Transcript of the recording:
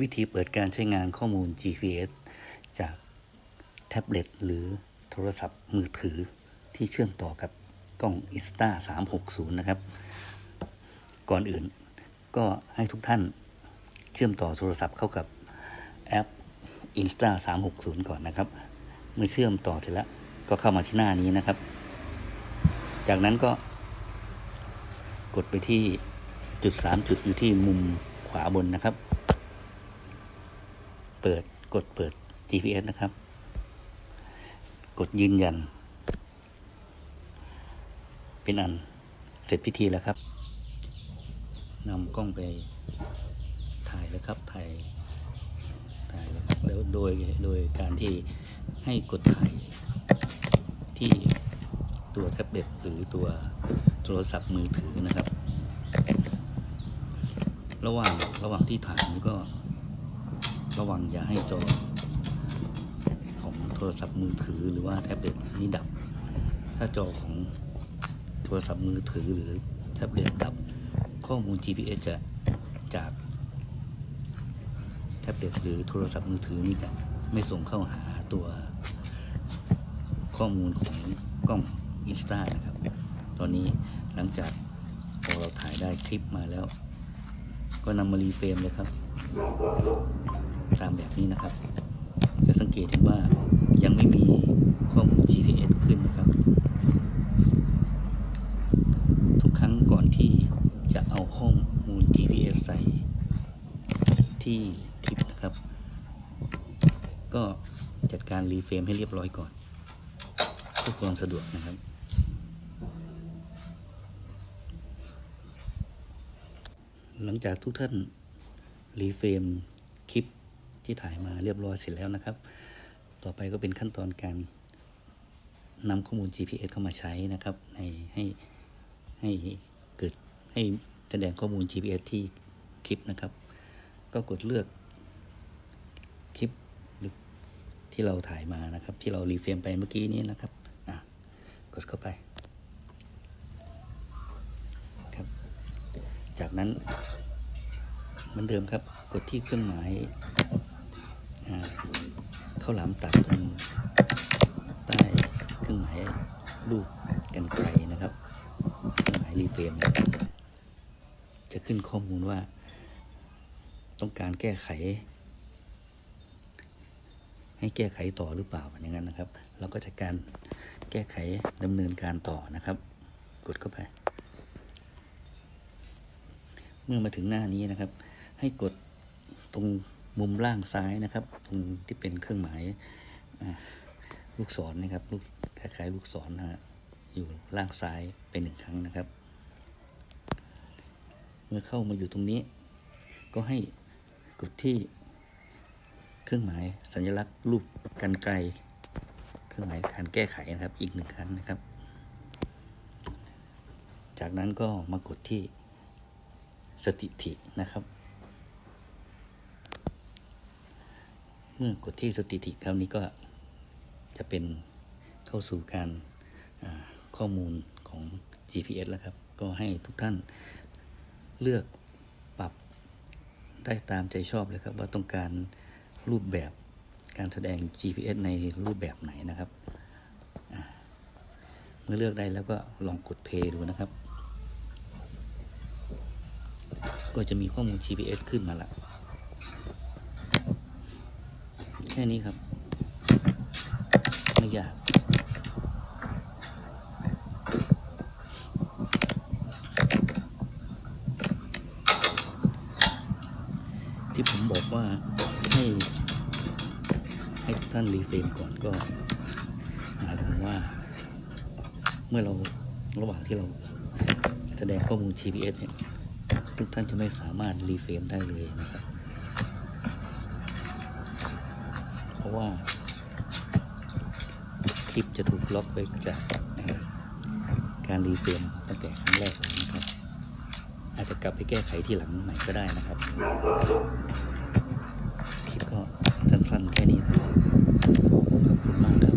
วิธีเปิดการใช้งานข้อมูล GPS จากแท็บเล็ตหรือโทรศัพท์มือถือที่เชื่อมต่อกับกล้อง Insta 360 นะครับ ก่อนอื่นก็ให้ทุกท่านเชื่อมต่อโทรศัพท์เข้ากับแอป Insta 360 ก่อนนะครับ เมื่อเชื่อมต่อเสร็จแล้วก็เข้ามาที่หน้านี้นะครับ จากนั้นก็กดไปที่จุด 3 จุดอยู่ที่มุมขวาบนนะครับ เปิดกดเปิด GPS นะครับ กดยืนยัน เป็นอันเสร็จพิธีแล้วครับนำกล้องไปถ่ายแล้วครับถ่ายถ่ายแล้วครับแล้วโดยโดยการที่ให้กดถ่ายที่ตัวแท็บเล็ตหรือตัวโทรศัพท์มือถือนะครับ ระหว่างระหว่างที่ถ่ายก็ ระวังอย่าให้จอของโทรศัพท์มือถือหรือว่าแท็บเล็ตนี้ดับ ถ้าจอของโทรศัพท์มือถือหรือแท็บเล็ตดับ ข้อมูล GPS จะจากแท็บเล็ตหรือโทรศัพท์มือถือนี้จะไม่ส่งเข้าหาตัวข้อมูลของกล้อง Insta นะครับ ตอนนี้หลังจากพอเราถ่ายได้คลิปมาแล้ว ก็นำมารีเฟรมเลยครับ ตามแบบนี้นะครับ จะสังเกตเห็นว่ายังไม่มีข้อมูล GPS ขึ้นนะครับ ทุกครั้งก่อนที่จะเอาข้อมูล GPS ใส่ที่คลิปนะครับ ก็จัดการรีเฟรมให้เรียบร้อยก่อนเพื่อความสะดวกนะครับหลังจากทุกท่าน รีเฟรมคลิปที่ถ่ายมาเรียบร้อยเสร็จแล้วนะครับ ต่อไปก็เป็นขั้นตอนการนำข้อมูล GPS เข้ามาใช้นะครับในให้ให้เกิดให้แสดงข้อมูล GPS ที่คลิปนะครับ ก็กดเลือกคลิปที่เราถ่ายมานะครับ ที่เรารีเฟรมไปเมื่อกี้นี้นะครับกดเข้าไปครับ จากนั้น มือนเดิมครับ กดที่เครื่องหมายข้าวหลามตัดตรงใต้เครื่องหมายรูปกันไกลนะครับเครื่องหมายรีเฟรมจะขึ้นข้อมูลว่า ต้องการแก้ไข ให้แก้ไขต่อหรือเปล่าอย่างนั้นนะครับ เราก็จะการแก้ไขดำเนินการต่อนะครับ กดเข้าไป เมื่อมาถึงหน้านี้นะครับ ให้กดตรงมุมล่างซ้ายนะครับ ตรงที่เป็นเครื่องหมายลูกศรนะครับลูกคล้ายๆลูกศรนะฮะอยู่ล่างซ้ายไปหนึ่งครั้งนะครับ เมื่อเข้ามาอยู่ตรงนี้ ก็ให้กดที่เครื่องหมายสัญลักษณ์รูปกันไกลเครื่องหมายการแก้ไขนะครับอีกหนึ่งครั้งนะครับ จากนั้นก็มากดที่สถิตินะครับ เมื่อกดที่สถิติคราวนี้ก็จะเป็นเข้าสู่การข้อมูลของ GPS แล้วครับ ก็ให้ทุกท่านเลือกปรับได้ตามใจชอบเลยครับ ว่าต้องการรูปแบบการแสดง GPS ในรูปแบบไหนนะครับ เมื่อเลือกได้แล้วก็ลองกดเพย์ดูนะครับ ก็จะมีข้อมูล GPS ขึ้นมาละแค่นี้ครับ ไม่ยากที่ผมบอกว่าให้ให้ทุกท่านรีเฟรมก่อนก็หมายถึงว่า เมื่อเราระหว่างที่เราแสดงข้อมูล GPS เนี่ยทุกท่านจะไม่สามารถรีเฟรมได้เลยนะครับ ราะว่า คลิปจะถูกล็อกไว้จากการรีเฟรมตั้งแต่ครั้งแรกเลยนะครับ อาจจะกลับไปแก้ไขที่หลังใหม่ก็ได้นะครับ คลิปก็สั้นๆแค่นี้ครับขอบคุณมากครับ